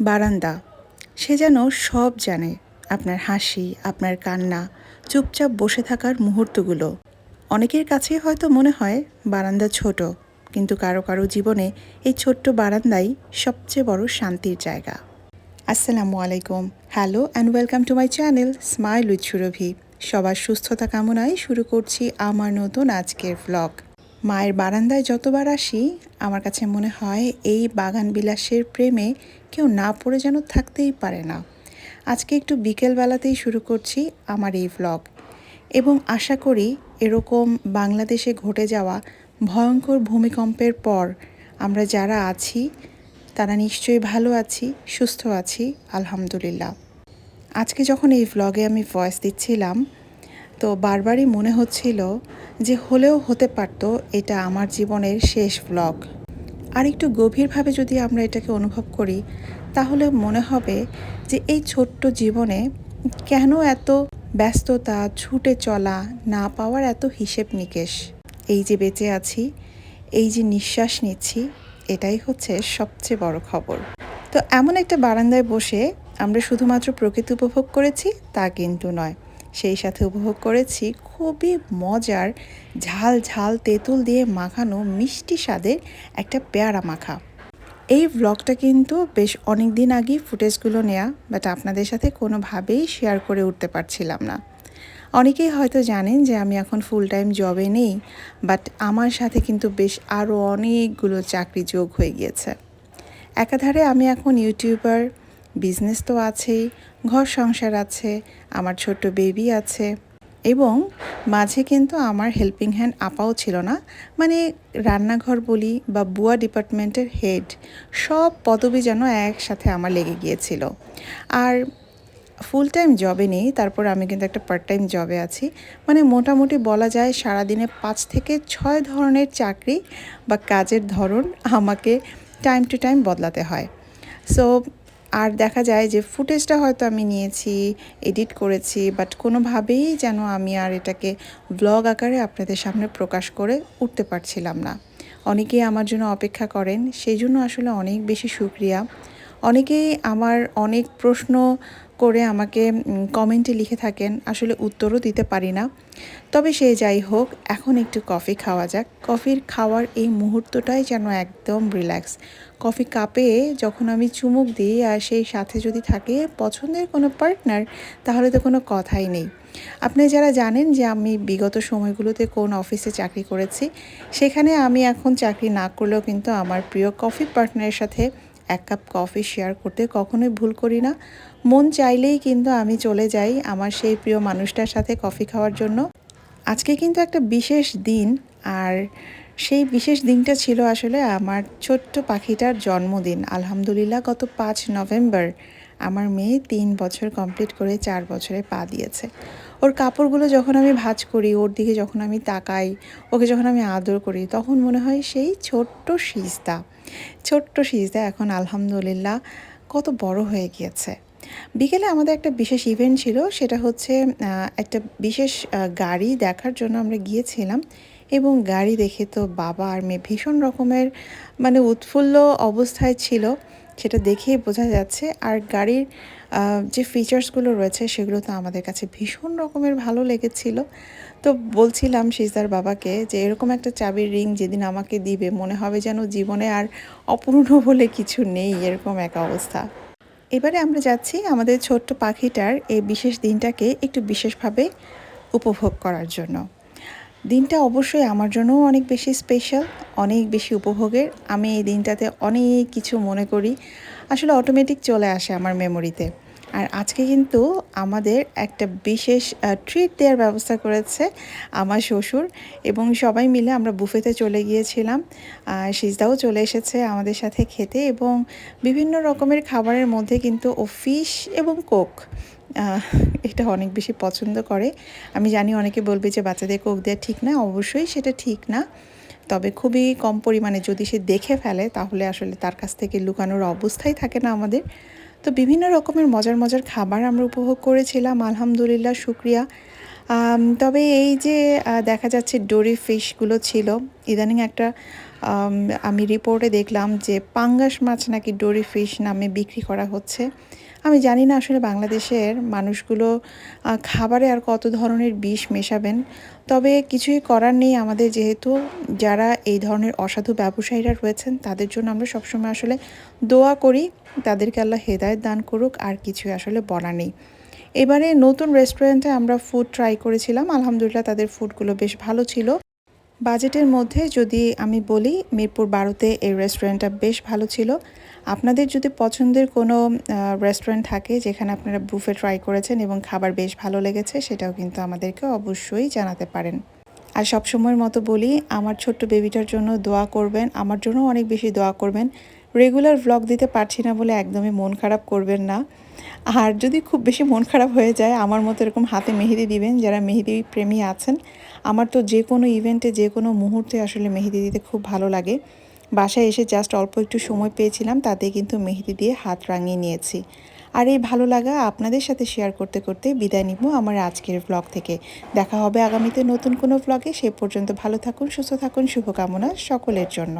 বারান্দা। সে যেন সব জানে, আপনার হাসি, আপনার কান্না, চুপচাপ বসে থাকার মুহূর্তগুলো। অনেকের কাছেই হয়তো মনে হয় বারান্দা ছোট, কিন্তু কারও কারও জীবনে এই ছোট্ট বারান্দাই সবচেয়ে বড় শান্তির জায়গা। আসসালামু আলাইকুম। Hello and welcome to my channel smile with Surabhi সবার সুস্থতা কামনায় শুরু করছি আমার নতুন আজকের ভ্লগ মায়ের বারান্দায় যতবার আসি, আমার কাছে মনে হয় এই বাগান বিলাসের প্রেমে কেউ না পড়ে যেন থাকতেই পারে না। আজকে একটু বিকেলবেলাতেই শুরু করছি আমার এই ভ্লগ এবং আশা করি এরকম বাংলাদেশে ঘটে যাওয়া ভয়ঙ্কর ভূমিকম্পের পর আমরা যারা আছি, তারা নিশ্চয়ই ভালো আছি, সুস্থ আছি, আলহামদুলিল্লাহ। আজকে যখন এই ভ্লগে আমি ভয়েস দিচ্ছিলাম তো বারবারই মনে হচ্ছিল যে হলেও হতে পারতো এটা আমার জীবনের শেষ ভ্লগ আর একটু গভীরভাবে যদি আমরা এটাকে অনুভব করি, তাহলে মনে হবে যে এই ছোট্ট জীবনে কেন এত ব্যস্ততা, ছুটে চলা, না পাওয়ার এত হিসেব নিকেশ? এই যে বেঁচে আছি, এই যে নিঃশ্বাস নিচ্ছি, এটাই হচ্ছে সবচেয়ে বড় খবর। তো এমন একটা বারান্দায় বসে আমরা শুধুমাত্র প্রকৃতি উপভোগ করেছি, তা কিন্তু নয়। সেই সাথে উপভোগ করেছি খুবই মজার ঝাল ঝাল তেঁতুল দিয়ে মাখানো মিষ্টি স্বাদের একটা পেয়ারা মাখা। এই ব্লগটা কিন্তু বেশ অনেক দিন আগেই ফুটেজগুলো নেওয়া বাট আপনাদের সাথে কোনোভাবেই শেয়ার করে উঠতে পারছিলাম না। অনেকেই হয়তো জানেন যে আমি এখন ফুল টাইম জবে নেই বাট আমার সাথে কিন্তু বেশ আরও অনেকগুলো চাকরি যোগ হয়ে গিয়েছে। একাধারে আমি এখন ইউটিউবার বিজনেস তো আছেই, ঘর সংসার আছে, আমার ছোট্ট বেবি আছে। এবং মাঝে কিন্তু আমার হেল্পিং হ্যান্ড আপাও ছিল না। মানে রান্নাঘর বলি বা বুয়া ডিপার্টমেন্টের হেড সব পদবি যেন একসাথে আমার লেগে গিয়েছিল। আর ফুল টাইম জবে নেই, তারপর আমি কিন্তু একটা পার্ট টাইম জবে আছি। মানে মোটামুটি বলা যায় সারাদিনে পাঁচ থেকে ছয় ধরনের চাকরি বা কাজের ধরন আমাকে টাইম টু টাইম বদলাতে হয়। সো আর দেখা যায় যে ফুটেজটা হয়তো আমি নিয়েছি, এডিট করেছি বাট কোনোভাবেই যেন আমি আর এটাকে ব্লগ আকারে আপনাদের সামনে প্রকাশ করে উঠতে পারছিলাম না। অনেকেই আমার জন্য অপেক্ষা করেন, সেই জন্য আসলে অনেক বেশি সুক্রিয়া। অনেকেই আমার অনেক প্রশ্ন করে আমাকে কমেন্টে লিখে থাকেন, আসলে উত্তরও দিতে পারি না। তবে সে যাই হোক, এখন একটু কফি খাওয়া যাক। কফির খাওয়ার এই মুহূর্তটাই যেন একদম রিল্যাক্স কফি কাপে যখন আমি চুমুক দিই আর সেই সাথে যদি থাকে পছন্দের কোনো পার্টনার তাহলে তো কোনো কথাই নেই। আপনি যারা জানেন যে আমি বিগত সময়গুলোতে কোন অফিসে চাকরি করেছি, সেখানে আমি এখন চাকরি না করলেও কিন্তু আমার প্রিয় কফি পার্টনারের সাথে এক কাপ কফি শেয়ার করতে কখনোই ভুল করি না। মন চাইলেই কিন্তু আমি চলে যাই আমার সেই প্রিয় মানুষটার সাথে কফি খাওয়ার জন্য। আজকে কিন্তু একটা বিশেষ দিন আর সেই বিশেষ দিনটা ছিল আসলে আমার ছোট্ট পাখিটার জন্মদিন। আলহামদুলিল্লাহ গত পাঁচ নভেম্বর আমার মেয়ে তিন বছর কমপ্লিট করে চার বছরে পা দিয়েছে। ওর কাপড়গুলো যখন আমি ভাজ করি, ওর দিকে যখন আমি তাকাই, ওকে যখন আমি আদর করি, তখন মনে হয় সেই ছোট্ট সিজদা। ছোট্ট সিজদা এখন আলহামদুলিল্লাহ কত বড় হয়ে গিয়েছে। বিকেলে আমাদের একটা বিশেষ ইভেন্ট ছিল, সেটা হচ্ছে একটা বিশেষ গাড়ি দেখার জন্য আমরা গিয়েছিলাম এবং গাড়ি দেখে তো বাবা আর মেয়ে ভীষণ রকমের মানে উৎফুল্ল অবস্থায় ছিল। সেটা দেখেই বোঝা যাচ্ছে। আর গাড়ির যে ফিচার্সগুলো রয়েছে, সেগুলো তো আমাদের কাছে ভীষণ রকমের ভালো লেগেছিল। তো বলছিলাম সিজদার বাবাকে যে, এরকম একটা চাবির রিং যেদিন আমাকে দিবে, মনে হবে যেন জীবনে আর অপূর্ণ বলে কিছু নেই, এরকম এক অবস্থা। এবারে আমরা যাচ্ছি আমাদের ছোট্ট পাখিটার এই বিশেষ দিনটাকে একটু বিশেষভাবে উপভোগ করার জন্য। দিনটা অবশ্যই আমার জন্যও অনেক বেশি স্পেশাল অনেক বেশি উপভোগের। আমি এই দিনটাতে অনেক কিছু মনে করি, আসলে অটোমেটিক চলে আসে আমার মেমোরিতে আর আজকে কিন্তু আমাদের একটা বিশেষ ট্রিট দেওয়ার ব্যবস্থা করেছে আমার শ্বশুর এবং সবাই মিলে আমরা বুফেতে চলে গিয়েছিলাম। সিজদাও চলে এসেছে আমাদের সাথে খেতে এবং বিভিন্ন রকমের খাবারের মধ্যে কিন্তু ও ফিশ এবং কোক এটা অনেক বেশি পছন্দ করে। আমি জানি অনেকে বলবে যে বাচ্চাদের কোক দেওয়া ঠিক না, অবশ্যই সেটা ঠিক না। তবে খুবই কম পরিমাণে যদি সে দেখে ফেলে, তাহলে আসলে তার কাছ থেকে লুকানোর অবস্থাই থাকে না আমাদের। তো বিভিন্ন রকমের মজার মজার খাবার আমরা উপভোগ করেছিলাম, আলহামদুলিল্লাহ, শুক্রিয়া। তবে এই যে দেখা যাচ্ছে ডোরি ফিশগুলো ছিল, ইদানিং একটা আমি রিপোর্টে দেখলাম যে পাঙ্গাস মাছ নাকি ডোরি ফিশ নামে বিক্রি করা হচ্ছে। আমি জানি না আসলে বাংলাদেশের মানুষগুলো খাবারে আর কত ধরনের বিষ মেশাবেন। তবে কিছুই করার নেই আমাদের যেহেতু যারা এই ধরনের অসাধু ব্যবসায়ীরা রয়েছেন, তাদের জন্য আমরা সবসময় আসলে দোয়া করি। তাদেরকে আল্লাহ হেদায়ত দান করুক, আর কিছুই আসলে বলা নেই। এবারে নতুন রেস্টুরেন্টে আমরা ফুড ট্রাই করেছিলাম। আলহামদুলিল্লাহ তাদের ফুডগুলো বেশ ভালো ছিল। বাজেটের মধ্যে যদি আমি বলি মিরপুর বারোতে এই রেস্টুরেন্টটা বেশ ভালো ছিল। আপনাদের যদি পছন্দের কোনো রেস্টুরেন্ট থাকে যেখানে আপনারা বুফে ট্রাই করেছেন এবং খাবার বেশ ভালো লেগেছে, সেটাও কিন্তু আমাদেরকে অবশ্যই জানাতে পারেন। আর সবসময়ের মতো বলি, আমার ছোট্ট বেবিটার জন্য দোয়া করবেন, আমার জন্য অনেক বেশি দোয়া করবেন। রেগুলার ভ্লগ দিতে পারছি না বলে একদমই মন খারাপ করবেন না। আর যদি খুব বেশি মন খারাপ হয়ে যায়, আমার মতো এরকম হাতে মেহেদি দিবেন যারা মেহেদি প্রেমী আছেন, আমার তো যে কোনো ইভেন্টে যে কোনো মুহূর্তে আসলে মেহেদি দিতে খুব ভালো লাগে। বাসায় এসে জাস্ট অল্প একটু সময় পেয়েছিলাম তাতে কিন্তু মেহেদি দিয়ে হাত রাঙিয়ে নিয়েছি। আর এই ভালো লাগা আপনাদের সাথে শেয়ার করতে করতে বিদায় নিব আমার আজকের ব্লগ থেকে। দেখা হবে আগামীতে নতুন কোনো ব্লগে সে পর্যন্ত ভালো থাকুন, সুস্থ থাকুন, শুভকামনা সকলের জন্য।